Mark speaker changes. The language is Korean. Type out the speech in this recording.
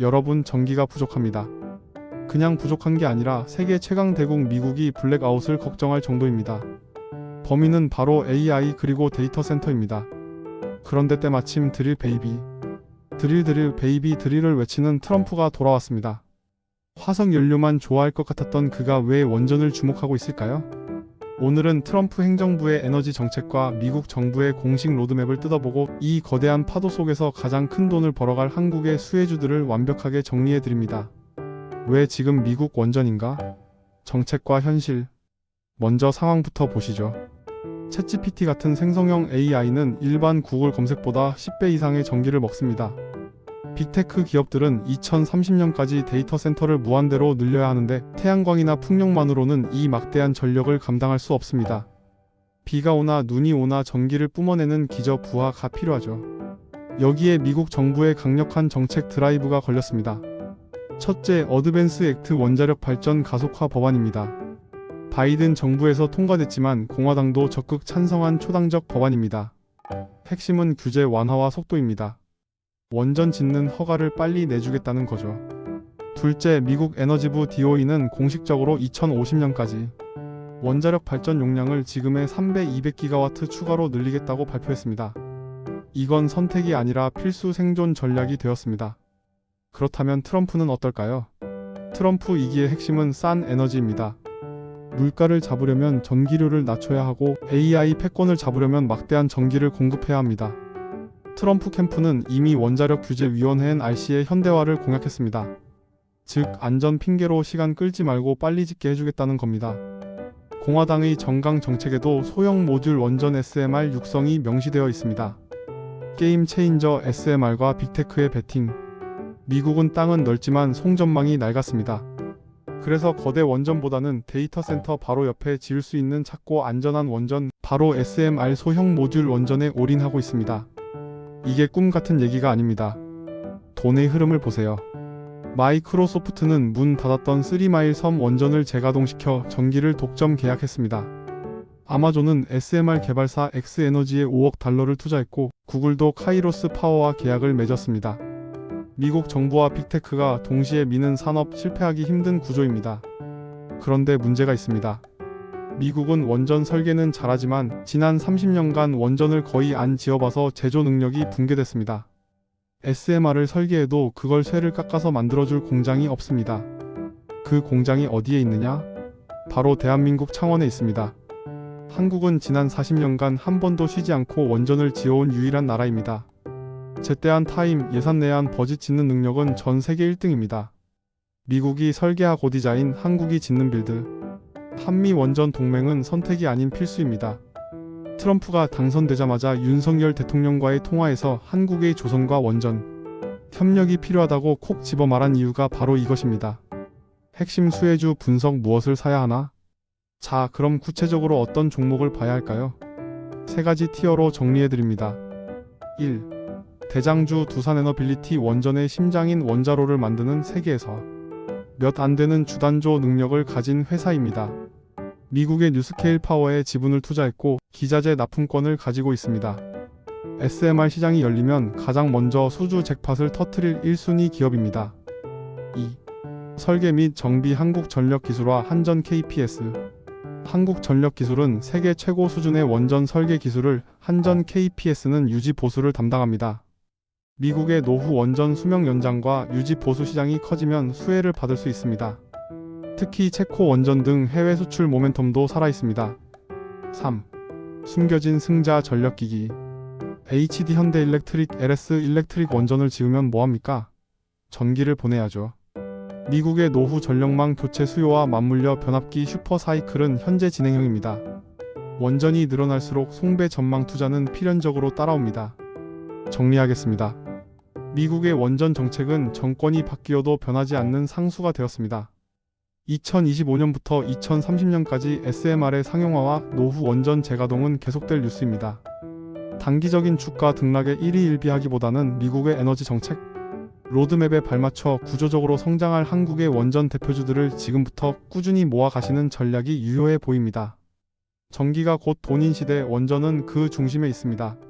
Speaker 1: 여러분 전기가 부족합니다. 그냥 부족한 게 아니라 세계 최강 대국 미국이 블랙아웃을 걱정할 정도입니다. 범인은 바로 AI 그리고 데이터 센터입니다. 그런데 때마침 드릴 베이비, 드릴 드릴 베이비 드릴을 외치는 트럼프가 돌아왔습니다. 화석 연료만 좋아할 것 같았던 그가 왜 원전을 주목하고 있을까요? 오늘은 트럼프 행정부의 에너지 정책과 미국 정부의 공식 로드맵을 뜯어보고 이 거대한 파도 속에서 가장 큰 돈을 벌어갈 한국의 수혜주들을 완벽하게 정리해 드립니다. 왜 지금 미국 원전인가? 정책과 현실. 먼저 상황부터 보시죠. 챗GPT 같은 생성형 AI는 일반 구글 검색보다 10배 이상의 전기를 먹습니다. 빅테크 기업들은 2030년까지 데이터 센터를 무한대로 늘려야 하는데 태양광이나 풍력만으로는 이 막대한 전력을 감당할 수 없습니다. 비가 오나 눈이 오나 전기를 뿜어내는 기저 부하가 필요하죠. 여기에 미국 정부의 강력한 정책 드라이브가 걸렸습니다. 첫째, 어드밴스 액트 원자력 발전 가속화 법안입니다. 바이든 정부에서 통과됐지만 공화당도 적극 찬성한 초당적 법안입니다. 핵심은 규제 완화와 속도입니다. 원전 짓는 허가를 빨리 내주겠다는 거죠. 둘째, 미국 에너지부 DOE는 공식적으로 2050년까지 원자력 발전 용량을 지금의 3배 200기가와트 추가로 늘리겠다고 발표했습니다. 이건 선택이 아니라 필수 생존 전략이 되었습니다. 그렇다면 트럼프는 어떨까요? 트럼프 이기의 핵심은 싼 에너지입니다. 물가를 잡으려면 전기료를 낮춰야 하고 AI 패권을 잡으려면 막대한 전기를 공급해야 합니다. 트럼프 캠프는 이미 원자력 규제위원회 NRC의 현대화를 공약했습니다. 즉 안전 핑계로 시간 끌지 말고 빨리 짓게 해주겠다는 겁니다. 공화당의 정강 정책에도 소형 모듈 원전 SMR 육성이 명시되어 있습니다. 게임 체인저 SMR과 빅테크의 배팅. 미국은 땅은 넓지만 송전망이 낡았습니다. 그래서 거대 원전보다는 데이터 센터 바로 옆에 지을 수 있는 작고 안전한 원전, 바로 SMR 소형 모듈 원전에 올인하고 있습니다. 이게 꿈 같은 얘기가 아닙니다. 돈의 흐름을 보세요. 마이크로소프트는 문 닫았던 3마일 섬 원전을 재가동시켜 전기를 독점 계약했습니다. 아마존은 SMR 개발사 엑스에너지에 5억 달러를 투자했고 구글도 카이로스 파워와 계약을 맺었습니다. 미국 정부와 빅테크가 동시에 미는 산업 실패하기 힘든 구조입니다. 그런데 문제가 있습니다. 미국은 원전 설계는 잘하지만 지난 30년간 원전을 거의 안 지어봐서 제조 능력이 붕괴됐습니다. SMR을 설계해도 그걸 쇠를 깎아서 만들어줄 공장이 없습니다. 그 공장이 어디에 있느냐? 바로 대한민국 창원에 있습니다. 한국은 지난 40년간 한 번도 쉬지 않고 원전을 지어온 유일한 나라입니다. 제때한 타임, 예산 내한 버짓 짓는 능력은 전 세계 1등입니다. 미국이 설계하고 디자인, 한국이 짓는 빌드. 한미 원전 동맹은 선택이 아닌 필수입니다. 트럼프가 당선되자마자 윤석열 대통령과의 통화에서 한국의 조선과 원전 협력이 필요하다고 콕 집어 말한 이유가 바로 이것입니다. 핵심 수혜주 분석 무엇을 사야 하나? 자, 그럼 구체적으로 어떤 종목을 봐야 할까요? 세 가지 티어로 정리해 드립니다. 1. 대장주 두산에너빌리티 원전의 심장인 원자로를 만드는 세계에서 몇 안 되는 주단조 능력을 가진 회사입니다. 미국의 뉴스케일 파워에 지분을 투자했고 기자재 납품권을 가지고 있습니다. SMR 시장이 열리면 가장 먼저 수주 잭팟을 터트릴 1순위 기업입니다. 2. 설계 및 정비 한국전력기술과 한전 KPS 한국전력기술은 세계 최고 수준의 원전 설계 기술을 한전 KPS는 유지 보수를 담당합니다. 미국의 노후 원전 수명 연장과 유지 보수 시장이 커지면 수혜를 받을 수 있습니다. 특히 체코 원전 등 해외 수출 모멘텀도 살아 있습니다. 3. 숨겨진 승자 전력기기 HD 현대 일렉트릭 LS 일렉트릭 원전을 지으면 뭐합니까? 전기를 보내야죠. 미국의 노후 전력망 교체 수요와 맞물려 변압기 슈퍼사이클은 현재 진행형입니다. 원전이 늘어날수록 송배 전망 투자는 필연적으로 따라옵니다. 정리하겠습니다. 미국의 원전 정책은 정권이 바뀌어도 변하지 않는 상수가 되었습니다. 2025년부터 2030년까지 SMR의 상용화와 노후 원전 재가동은 계속될 뉴스입니다. 단기적인 주가 등락에 1위 1비하기보다는 미국의 에너지 정책, 로드맵에 발맞춰 구조적으로 성장할 한국의 원전 대표주들을 지금부터 꾸준히 모아 가시는 전략이 유효해 보입니다. 전기가 곧 돈인 시대 원전은 그 중심에 있습니다.